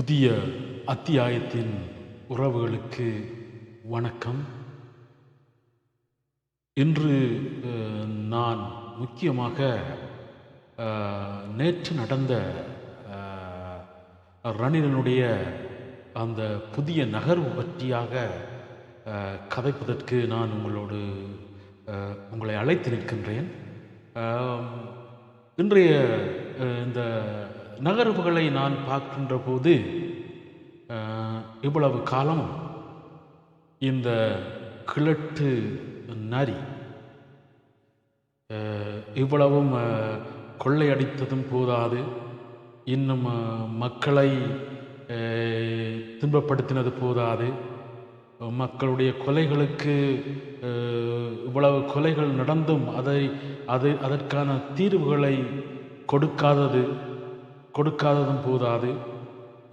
புதிய அத்தியாயத்தின் உறவுகளுக்கு வணக்கம். இன்று நான் முக்கியமாக நேற்று நடந்த ரணிலனுடைய அந்த புதிய நகர்வு பற்றியாக கதைப்பதற்கு நான் உங்களோடு உங்களை அழைத்து நிற்கின்றேன். இன்றைய இந்த நகர்வுகளை நான் பார்க்கின்ற போது இவ்வளவு காலமும் இந்த கிழட்டு நரி இவ்வளவும் கொள்ளையடித்ததும் போதாது. இன்னும் மக்களை துன்பப்படுத்தினது போதாது. மக்களுடைய கொலைகளுக்கு இவ்வளவு கொலைகள் நடந்தும் அதை அது அதற்கான தீர்வுகளை கொடுக்காதது கொடுக்காததும் போதாது.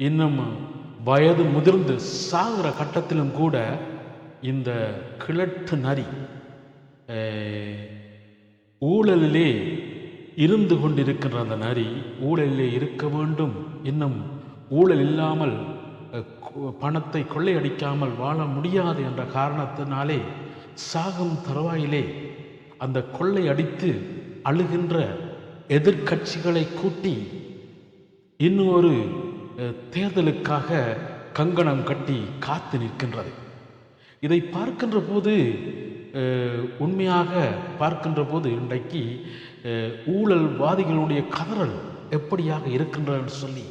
இன்னும் வயது முதிர்ந்து சாகிற கட்டத்திலும் கூட இந்த கிழட்டு நரி ஊழலிலே இருந்து கொண்டிருக்கின்ற அந்த நரி ஊழலிலே இருக்க வேண்டும். இன்னும் ஊழல் இல்லாமல் பணத்தை கொள்ளையடிக்காமல் வாழ முடியாது என்ற காரணத்தினாலே சாகும் தருவாயிலே அந்த கொள்ளையடித்து அழுகின்ற எதிர்க்கட்சிகளை கூட்டி இன்னும் ஒரு தேர்தலுக்காக கங்கணம் கட்டி காத்து நிற்கின்றது. இதை பார்க்கின்ற போது உண்மையாக பார்க்கின்ற போது இன்றைக்கு ஊழல்வாதிகளுடைய கதறல் எப்படியாக இருக்கின்றன என்று சொல்லி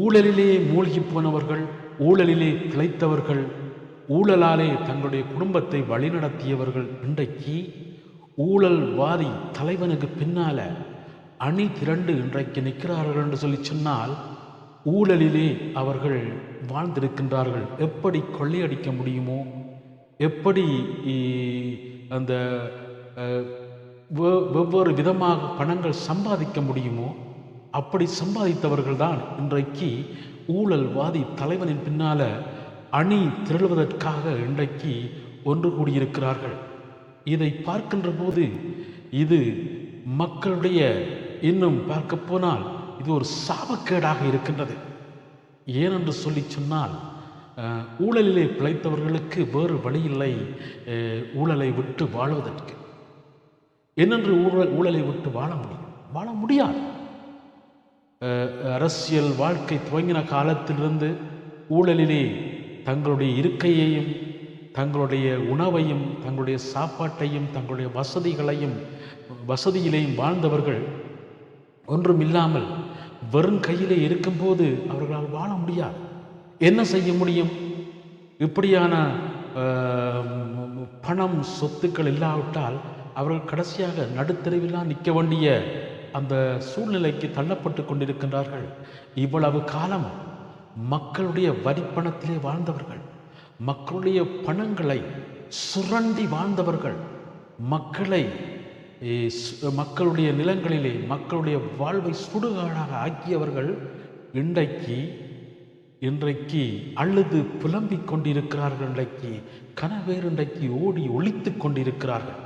ஊழலிலே மூழ்கி போனவர்கள் ஊழலிலே பிழைத்தவர்கள் ஊழலாலே தங்களுடைய குடும்பத்தை வழிநடத்தியவர்கள் இன்றைக்கு ஊழல்வாதி தலைவனுக்கு பின்னால அணி திரண்டு இன்றைக்கு நிற்கிறார்கள் என்று சொல்லி சொன்னால் ஊழலிலே அவர்கள் வாழ்ந்திருக்கின்றார்கள். எப்படி கொள்ளையடிக்க முடியுமோ எப்படி அந்த வெவ்வேறு விதமாக பணங்கள் சம்பாதிக்க முடியுமோ அப்படி சம்பாதித்தவர்கள் தான் இன்றைக்கு ஊழல்வாதி தலைவனின் பின்னால அணி திரளுவதற்காக இன்றைக்கு ஒன்று கூடியிருக்கிறார்கள். இதை பார்க்கின்ற போது இது மக்களுடைய இன்னும் பார்க்க போனால் இது ஒரு சாபக்கேடாக இருக்கின்றது. ஏனென்று சொல்லி சொன்னால் ஊழலிலே பிழைத்தவர்களுக்கு வேறு வழியில்லை ஊழலை விட்டு வாழ்வதற்கு. என்னென்று ஊழல் ஊழலை விட்டு வாழ முடியும்? வாழ முடியாது. அரசியல் வாழ்க்கை துவங்கின காலத்திலிருந்து ஊழலிலே தங்களுடைய இருக்கையையும் தங்களுடைய உணவையும் தங்களுடைய சாப்பாட்டையும் தங்களுடைய வசதிகளையும் வசதியிலேயும் வாழ்ந்தவர்கள் ஒன்றும் இல்லாமல் வெறும் கையிலே இருக்கும்போது அவர்களால் வாழ முடியாது. என்ன செய்ய முடியும்? இப்படியான பணம் சொத்துக்கள் இல்லாவிட்டால் அவர்கள் கடைசியாக நடுத்தருவிலாம் நிற்க வேண்டிய அந்த சூழ்நிலைக்கு தள்ளப்பட்டு கொண்டிருக்கின்றார்கள். இவ்வளவு காலம் மக்களுடைய வரிப்பணத்திலே வாழ்ந்தவர்கள் மக்களுடைய பணங்களை சுரண்டி வாழ்ந்தவர்கள் மக்களை மக்களுடைய நிலங்களிலே மக்களுடைய வாழ்வை சுடுகாடாக ஆக்கியவர்கள் இன்றைக்கு இன்றைக்கு அழுது புலம்பிக் கொண்டிருக்கிறார்கள் இன்றைக்கு கனவேர் இன்றைக்கு ஓடி ஒழித்து கொண்டிருக்கிறார்கள்.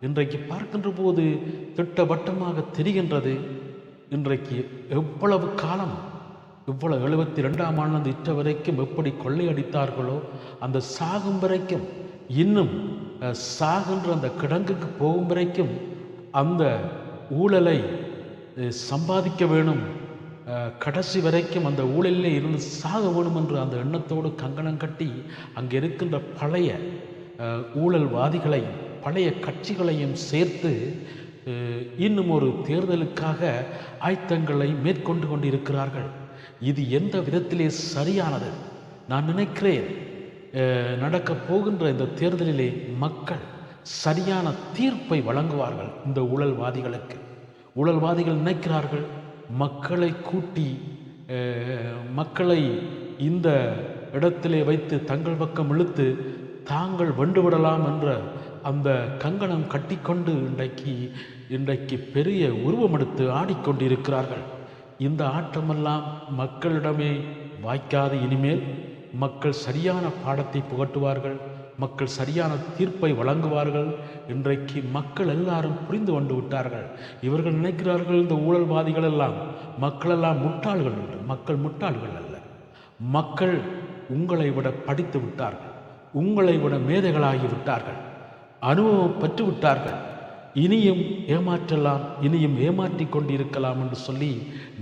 இன்றைக்கு பார்க்கின்ற போது திட்டவட்டமாக தெரிகின்றது இன்றைக்கு எவ்வளவு காலம் இவ்வளவு எழுபத்தி ரெண்டாம் ஆண்டு இட்ட வரைக்கும் எப்படி கொள்ளையடித்தார்களோ அந்த சாகும் வரைக்கும் இன்னும் சாகின்ற அந்த கிடங்குக்கு போகும் வரைக்கும் அந்த ஊழலை சம்பாதிக்க வேணும். கடைசி வரைக்கும் அந்த ஊழலிலே இருந்து சாக வேணும் என்று அந்த எண்ணத்தோடு கங்கணம் கட்டி அங்கே இருக்கின்ற பழைய ஊழல்வாதிகளையும் ஊழல்வாதிகளை பழைய கட்சிகளையும் சேர்த்து இன்னும் ஒரு தேர்தலுக்காக ஆயத்தங்களை மேற்கொண்டு கொண்டிருக்கிறார்கள். இது எந்த விதத்திலே சரியானது? நான் நினைக்கிறேன் நடக்கப் போகின்ற இந்த தேர்தலிலே மக்கள் சரியான தீர்ப்பை வழங்குவார்கள் இந்த ஊழல்வாதிகளுக்கு. ஊழல்வாதிகள் நினைக்கிறார்கள் மக்களை கூட்டி மக்களை இந்த இடத்திலே வைத்து தங்கள் பக்கம் இழுத்து தாங்கள் வென்றுவிடலாம் என்ற அந்த கங்கணம் கட்டிக்கொண்டு இன்றைக்கு இன்றைக்கு பெரிய உருவமெடுத்து ஆடிக்கொண்டிருக்கிறார்கள். இந்த ஆட்டமெல்லாம் மக்களிடமே வாய்க்காது இனிமேல். மக்கள் சரியான பாடத்தை புகட்டுவார்கள் மக்கள் சரியான தீர்ப்பை வழங்குவார்கள். இன்றைக்கு மக்கள் எல்லாரும் புரிந்து கொண்டு விட்டார்கள். இவர்கள் நினைக்கிறார்கள் இந்த ஊழல்வாதிகள் எல்லாம் மக்களெல்லாம் முட்டாள்கள் என்று. மக்கள் முட்டாள்கள் அல்ல. மக்கள் உங்களை விட படித்து விட்டார்கள். உங்களை விட மேதைகளாகி விட்டார்கள். அனுபவம் பெற்று விட்டார்கள். இனியும் ஏமாற்றலாம் இனியும் ஏமாற்றி கொண்டிருக்கலாம் என்று சொல்லி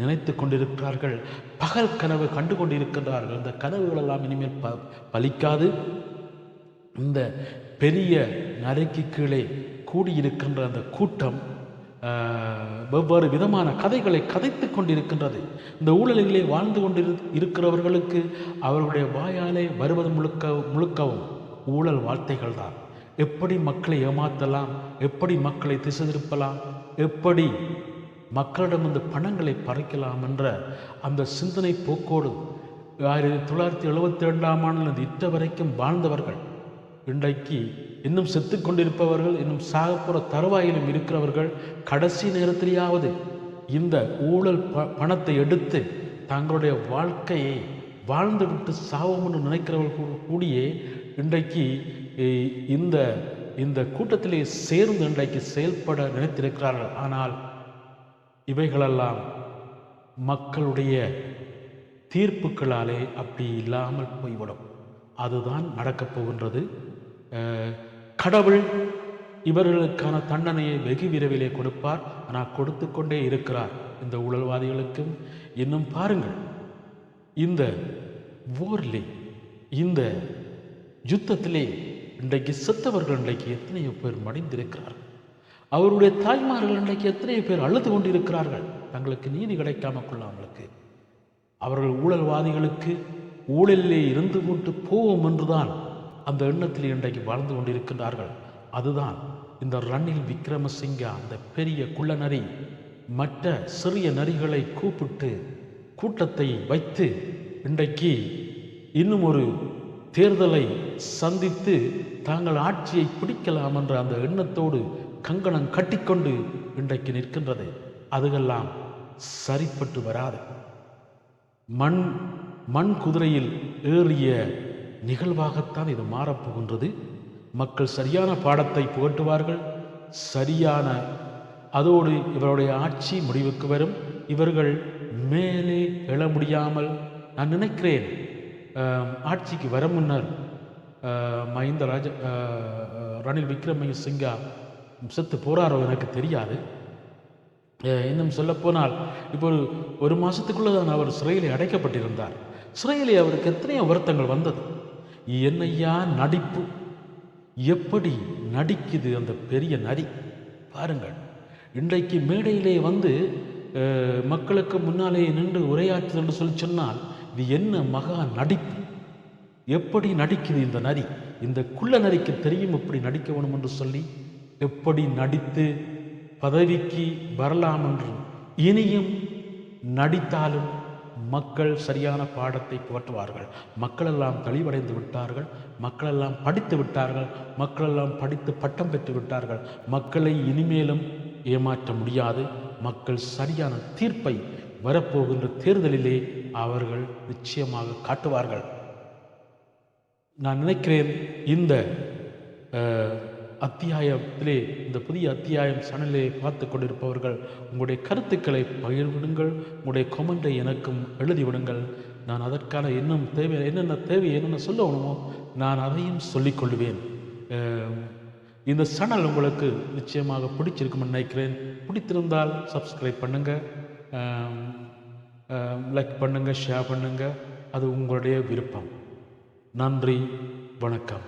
நினைத்து கொண்டிருக்கிறார்கள். பகல் கனவு கண்டு கொண்டிருக்கிறார்கள் இந்த கனவுகளெல்லாம் இனிமேல் ப பலிக்காது. இந்த பெரிய நரைக்கு கீழே கூடியிருக்கின்ற அந்த கூட்டம் வெவ்வேறு விதமான கதைகளை கதைத்து கொண்டிருக்கின்றது. இந்த ஊழலிலே வாழ்ந்து கொண்டிரு இருக்கிறவர்களுக்கு அவர்களுடைய வாயாலே வருவது முழுக்க முழுக்கவும் ஊழல் வார்த்தைகள் தான் எப்படி மக்களை ஏமாற்றலாம் எப்படி மக்களை திசை திருப்பலாம்? எப்படி மக்களிடம் இந்த பணங்களை பறைக்கலாம் என்ற அந்த சிந்தனை போக்கோடு ஆயிரத்தி தொள்ளாயிரத்தி எழுபத்தி ரெண்டாம் ஆண்டு இட்ட வரைக்கும் வாழ்ந்தவர்கள் இன்றைக்கு இன்னும் செத்து கொண்டிருப்பவர்கள் இன்னும் சாகப்புற தருவாயிலும் இருக்கிறவர்கள் கடைசி நேரத்திலேயாவது இந்த ஊழல் ப பணத்தை எடுத்து தங்களுடைய வாழ்க்கையை வாழ்ந்துவிட்டு சாவோம் என்று நினைக்கிறவர்கள் கூடியே இன்றைக்கு இந்த இந்த கூட்டத்திலே சேர்ந்து இன்றைக்கு செயல்பட நினைத்திருக்கிறார்கள். ஆனால் இவைகளெல்லாம் மக்களுடைய தீர்ப்புகளாலே அப்படி இல்லாமல் போய்விடும். அதுதான் நடக்கப் போகின்றது. கடவுள் இவர்களுக்கான தண்டனையை வெகு விரைவிலே கொடுப்பார். ஆனால் கொடுத்து கொண்டே இருக்கிறார் இந்த ஊழல்வாதிகளுக்கும். இன்னும் பாருங்கள். இந்த போரிலே இந்த யுத்தத்திலே இன்றைக்கு செத்தவர்கள் இன்றைக்கு எத்தனையோ பேர் மடிந்திருக்கிறார்கள். அவருடைய தாய்மார்கள் இன்றைக்கு எத்தனையோ பேர் அழுது கொண்டிருக்கிறார்கள். தங்களுக்கு நீதி கிடைக்காம கொள்ளாமலுக்கு. அவர்கள் ஊழல்வாதிகளுக்கு ஊழலிலே இருந்து கொண்டு போவோம் என்றுதான் அந்த எண்ணத்தில் இன்றைக்கு வாழ்ந்து கொண்டிருக்கின்றார்கள். அதுதான் இந்த ரணில் விக்ரமசிங்கா அந்த பெரிய குள்ள நரி மற்ற சிறிய நரிகளை கூப்பிட்டு கூட்டத்தை வைத்து இன்றைக்கு இன்னும் ஒரு தேர்தலை சந்தித்து தாங்கள் ஆட்சியை பிடிக்கலாம் என்ற அந்த எண்ணத்தோடு கங்கணம் கட்டிக்கொண்டு இன்றைக்கு நிற்கின்றது. அதுகெல்லாம் சரிப்பட்டு வராது. மண் மண் குதிரையில் ஏறிய நிகழ்வாகத்தான் இது மாறப்போகின்றது. மக்கள் சரியான பாடத்தை புகட்டுவார்கள். சரியான அதோடு இவருடைய ஆட்சி முடிவுக்கு வரும். இவர்கள் மேலே எழ முடியாமல் நான் நினைக்கிறேன் ஆட்சிக்கு வர முன்னர் மஹிந்த ராஜ ரணில் விக்ரமய சிங்கா செத்து போகிறாரோ எனக்கு தெரியாது. இன்னும் சொல்லப்போனால் இப்போ ஒரு மாதத்துக்குள்ளே தான் அவர் சிறையிலே அடைக்கப்பட்டிருந்தார். சிறையிலே அவருக்கு எத்தனையோ வருத்தங்கள் வந்தது. என்னையா நடிப்பு? எப்படி நடிக்குது அந்த பெரிய நரி பாருங்கள் இன்றைக்கு மேடையிலே வந்து மக்களுக்கு முன்னாலே நின்று உரையாற்றுது என்று சொல்லி சொன்னால் இது என்ன மகா நடிப்பு? எப்படி நடிக்குது இந்த நரி? இந்த குள்ள நரிக்கு தெரியும் எப்படி நடிக்க வேணும் என்று சொல்லி எப்படி நடித்து பதவிக்கு வரலாம் என்று இனியும் நடித்தாலும் மக்கள் சரியான பாடத்தை புகட்டுவார்கள். மக்களெல்லாம் தெளிவடைந்து விட்டார்கள். மக்களெல்லாம் படித்து விட்டார்கள். மக்களெல்லாம் படித்து பட்டம் பெற்று விட்டார்கள். மக்களை இனிமேலும் ஏமாற்ற முடியாது. மக்கள் சரியான தீர்ப்பை வரப்போகின்ற தேர்தலிலே அவர்கள் நிச்சயமாக காட்டுவார்கள். நான் நினைக்கிறேன் இந்த அத்தியாயத்திலே இந்த புதிய அத்தியாயம் சேனலை பார்த்து கொண்டிருப்பவர்கள் உங்களுடைய கருத்துக்களை பகிர்விடுங்கள் உங்களுடைய கொமெண்டை எனக்கும் எழுதிவிடுங்கள். நான் அதற்கான இன்னும் தேவை என்னென்ன தேவை என்னென்ன சொல்லணுமோ நான் அதையும் சொல்லிக்கொள்வேன் இந்த சேனல் உங்களுக்கு நிச்சயமாக பிடிச்சிருக்கும்னு நினைக்கிறேன். பிடித்திருந்தால் சப்ஸ்கிரைப் பண்ணுங்கள் லைக் பண்ணுங்கள் ஷேர் பண்ணுங்கள் அது உங்களுடைய விருப்பம். நன்றி வணக்கம்.